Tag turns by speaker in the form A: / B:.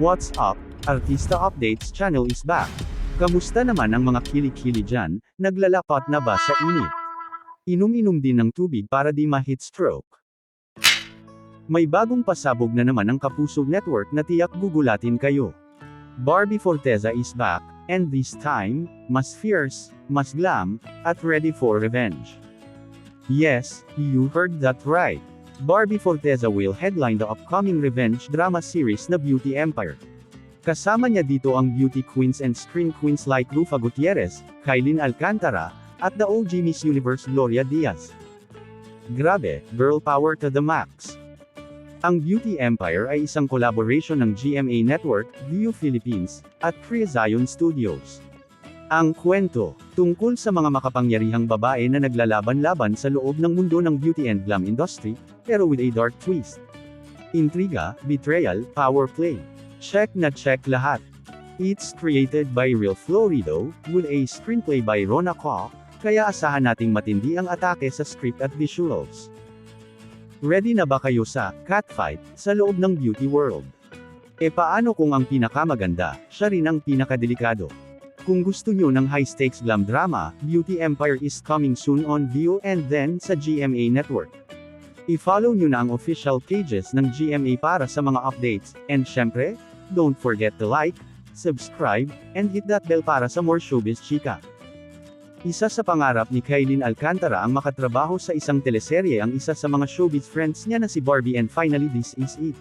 A: What's up? Artista Updates channel is back. Kamusta naman ang mga kili-kili dyan, naglalapat na ba sa init? Inom-inom din ng tubig para di ma-heat stroke. May bagong pasabog na naman ang Kapuso Network na tiyak gugulatin kayo. Barbie Forteza is back, and this time, mas fierce, mas glam, at ready for revenge. Yes, you heard that right. Barbie Forteza will headline the upcoming revenge drama series na Beauty Empire. Kasama niya dito ang beauty queens and screen queens like Rufa Gutierrez, Kailin Alcantara, at the OG Miss Universe Gloria Diaz. Grabe, girl power to the max. Ang Beauty Empire ay isang collaboration ng GMA Network, View Philippines, at Free Zion Studios. Ang kwento, tungkol sa mga makapangyarihang babae na naglalaban-laban sa loob ng mundo ng beauty and glam industry, pero with a dark twist. Intriga, betrayal, power play. Check na check lahat. It's created by Real Florido, with a screenplay by Rona Kaw, kaya asahan nating matindi ang atake sa script at visuals. Ready na ba kayo sa catfight sa loob ng beauty world? E paano kung ang pinakamaganda, siya rin ang pinakadelikado? Kung gusto nyo ng high-stakes glam drama, Beauty Empire is coming soon on View and then sa GMA Network. I-follow nyo na ang official pages ng GMA para sa mga updates, and syempre, don't forget to like, subscribe, and hit that bell para sa more showbiz chika. Isa sa pangarap ni Kailin Alcantara ang makatrabaho sa isang teleserye ang isa sa mga showbiz friends niya na si Barbie and finally this is it.